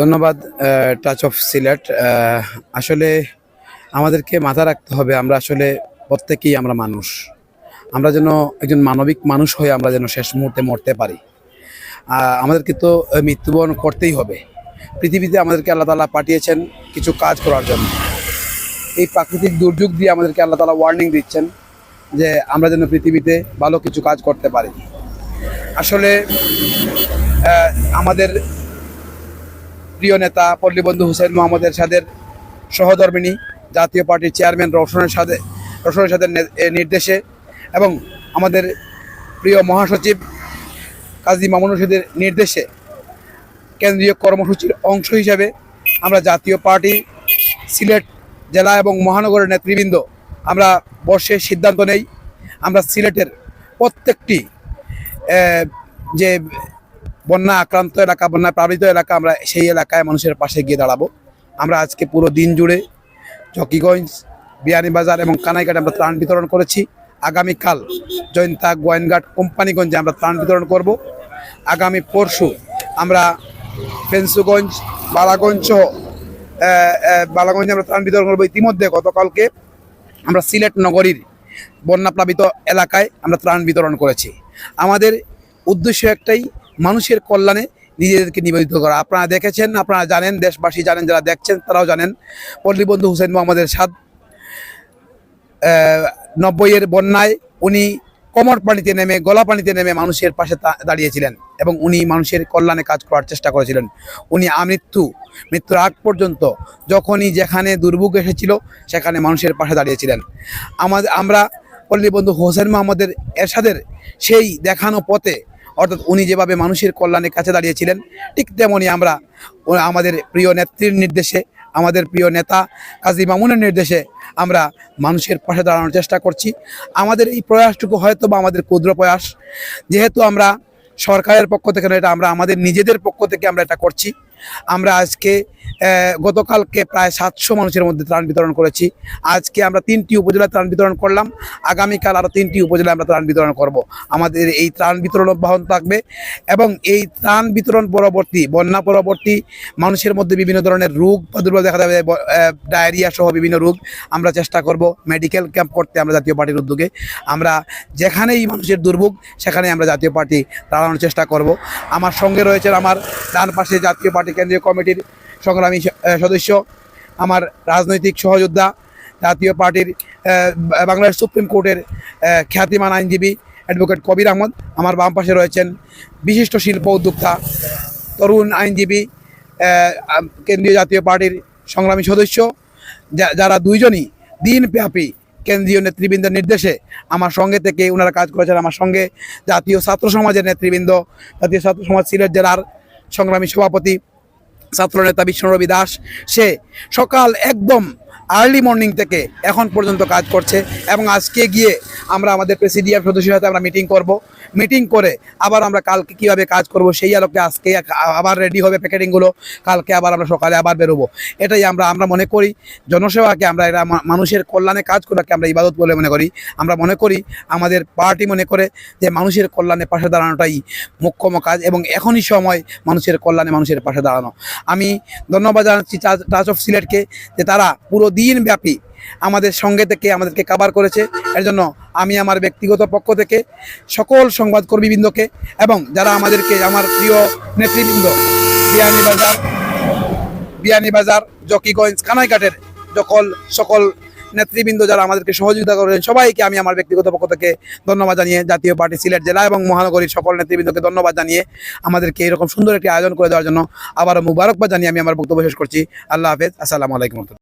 ধন্যবাদ touch of Sylhet আসলে আমাদেরকে মাথা রাখতে হবে, আমরা আসলে প্রত্যেকেই আমরা মানুষ। আমরা যেন একজন মানবিক মানুষ হয়ে আমরা যেন শেষ মুহূর্তে মরতে পারি। আমাদেরকে তো মৃত্যুবরণ করতেই হবে। পৃথিবীতে আমাদেরকে আল্লাহ তালা পাঠিয়েছেন কিছু কাজ করার জন্য। এই প্রাকৃতিক দুর্যোগ দিয়ে আমাদেরকে আল্লাহ তালা ওয়ার্নিং দিচ্ছেন যে আমরা যেন পৃথিবীতে ভালো কিছু কাজ করতে পারি। আসলে আমাদের প্রিয় নেতা পল্লীবন্ধু হুসেন মোহাম্মদ এরশাদের সহধর্মিনী জাতীয় পার্টির চেয়ারম্যান রোশনের সাথে রোশনের সাথে নির্দেশে এবং আমাদের প্রিয় মহাসচিব কাজী মামুন রশিদের নির্দেশে কেন্দ্রীয় কর্মসূচির অংশ হিসেবে আমরা জাতীয় পার্টি, সিলেট জেলা এবং মহানগরের নেতৃবৃন্দ আমরা বসে সিদ্ধান্ত নেই। আমরা সিলেটের প্রত্যেকটি যে বন্যা আক্রান্ত এলাকা, বন্যা প্লাবিত এলাকা, আমরা সেই এলাকায় মানুষের পাশে গিয়ে দাঁড়াবো। আমরা আজকে পুরো দিন জুড়ে চকিগঞ্জ বিয়ানীবাজার এবং কানাইঘাটে আমরা ত্রাণ বিতরণ করেছি। আগামীকাল জয়ন্তা গোয়েনঘাট কোম্পানিগঞ্জে আমরা ত্রাণ বিতরণ করব। আগামী পরশু আমরা ফেন্সুগঞ্জ, বালাগঞ্জ বালাগঞ্জে আমরা ত্রাণ বিতরণ করব। ইতিমধ্যে গতকালকে আমরা সিলেট নগরীর বন্যাপ্লাবিত এলাকায় আমরা ত্রাণ বিতরণ করেছি। আমাদের উদ্দেশ্য একটাই মানুষের কল্যাণে নিজেদেরকে নিবেদিত করা। আপনারা দেখেছেন, আপনারা জানেন, দেশবাসী জানেন, যারা দেখছেন, তারাও জানেন পল্লীবন্ধু হুসেন মোহাম্মদের সাদ নব্বইয়ের বন্যায় উনি কমর পানিতে নেমে, গলা পানিতে নেমে মানুষের পাশে দাঁড়িয়েছিলেন এবং উনি মানুষের কল্যাণে কাজ করার চেষ্টা করেছিলেন। উনি আমৃত্যু, মৃত্যুর আগ পর্যন্ত যখনই যেখানে দুর্ভোগ এসেছিল, সেখানে মানুষের পাশে দাঁড়িয়েছিলেন। আমাদের, আমরা পল্লীবন্ধু হোসেন মোহাম্মদের এরশাদের সেই দেখানো পথে অর্থাৎ উনি যেভাবে মানুষের কল্যাণের কাছে দাঁড়িয়েছিলেন, ঠিক তেমনই আমরা আমাদের প্রিয় নেত্রীর নির্দেশে, আমাদের প্রিয় নেতা কাজী মামুনের নির্দেশে আমরা মানুষের পাশে দাঁড়ানোর চেষ্টা করছি। আমাদের এই প্রয়াসটুকু হয়তো বা আমাদের ক্ষুদ্র প্রয়াস, যেহেতু আমরা সরকারের পক্ষ থেকে এটা আমরা আমাদের নিজেদের পক্ষ থেকে আমরা এটা করছি। আমরা আজকে গতকালকে প্রায় সাতশো মানুষের মধ্যে ত্রাণ বিতরণ করেছি। আজকে আমরা তিনটি উপজেলায় ত্রাণ বিতরণ করলাম। আগামীকাল আরও তিনটি উপজেলায় আমরা ত্রাণ বিতরণ করব। আমাদের এই ত্রাণ বিতরণ অব্যাহত থাকবে এবং এই ত্রাণ বিতরণ পরবর্তী, বন্যা পরবর্তী মানুষের মধ্যে বিভিন্ন ধরনের রোগ প্রাদুর্ভাব দেখা যাবে ডায়রিয়া সহ বিভিন্ন রোগ আমরা চেষ্টা করব মেডিকেল ক্যাম্প করতে আমরা জাতীয় পার্টির উদ্যোগে। আমরা যেখানেই মানুষের দুর্ভোগ সেখানে আমরা জাতীয় পার্টি দাঁড়ানোর চেষ্টা করব। আমার সঙ্গে রয়েছেন আমার ডান পাশে জাতীয় পার্টি কেন্দ্রীয় কমিটির সংগ্রামী সদস্য, আমার রাজনৈতিক সহযোদ্ধা, জাতীয় পার্টির বাংলাদেশ সুপ্রিম কোর্টের খ্যাতিমান আইনজীবী অ্যাডভোকেট কবির আহমদ, আমার বাম পাশে রয়েছেন বিশিষ্ট শিল্প উদ্যোক্তা, তরুণ আইনজীবী কেন্দ্রীয় জাতীয় পার্টির সংগ্রামী সদস্য যারা দুইজনই দিনব্যাপী কেন্দ্রীয় নেতৃবৃন্দের নির্দেশে আমার সঙ্গে থেকে ওনারা কাজ করেছেন। আমার সঙ্গে জাতীয় ছাত্র সমাজের নেতৃবৃন্দ, জাতীয় ছাত্র সমাজ সিলেট জেলার সংগ্রামী সভাপতি ছাত্রনেতা বিষ্ণুরবি দাস, সে সকাল একদম আর্লি মর্নিং থেকে এখন পর্যন্ত কাজ করছে এবং আজকে গিয়ে আমরা আমাদের প্রেসিডিয়াম সদস্যের সাথে আমরা মিটিং করব। মিটিং করে আবার আমরা কালকে কীভাবে কাজ করব সেই আলোকে আজকে আবার রেডি হবে প্যাকেটিংগুলো কালকে আবার আমরা সকালে আবার বেরোবো। এটাই আমরা আমরা মনে করি জনসেবাকে আমরা মা- মানুষের কল্যাণে কাজ করাকে আমরা ইবাদত বলে মনে করি। আমরা মনে করি আমাদের পার্টি মনে করে যে মানুষের কল্যাণে পাশে দাঁড়ানোটাই মুখ্যম কাজ এবং এখনই সময় মানুষের কল্যাণে মানুষের পাশে দাঁড়ানো। আমি ধন্যবাদ জানাচ্ছি টাচ অফ সিলেটকে যে তারা পুরো দিন ব্যাপী আমাদের সঙ্গে থেকে আমাদেরকে কাবার করেছে। এর জন্য আমি আমার ব্যক্তিগত পক্ষ থেকে সকল সংবাদকর্মীবৃন্দকে এবং যারা আমাদেরকে, আমার প্রিয় নেতৃবৃন্দ বিয়ানীবাজার বিয়ানীবাজার জকিগঞ্জ, কানাইঘাটের সকল সকল নেতৃবৃন্দ যারা আমাদেরকে সহযোগিতা করেন সবাইকে আমি আমার ব্যক্তিগত পক্ষ থেকে ধন্যবাদ জানিয়ে জাতীয় পার্টি সিলেট জেলা এবং মহানগরীর সকল নেতৃবৃন্দকে ধন্যবাদ জানিয়ে আমাদেরকে এরকম সুন্দর একটি আয়োজন করে দেওয়ার জন্য আবারও মুবারকবাদ জানিয়ে আমি আমার বক্তব্য শেষ করছি। আল্লাহ হাফেজ। আসসালামু আলাইকুম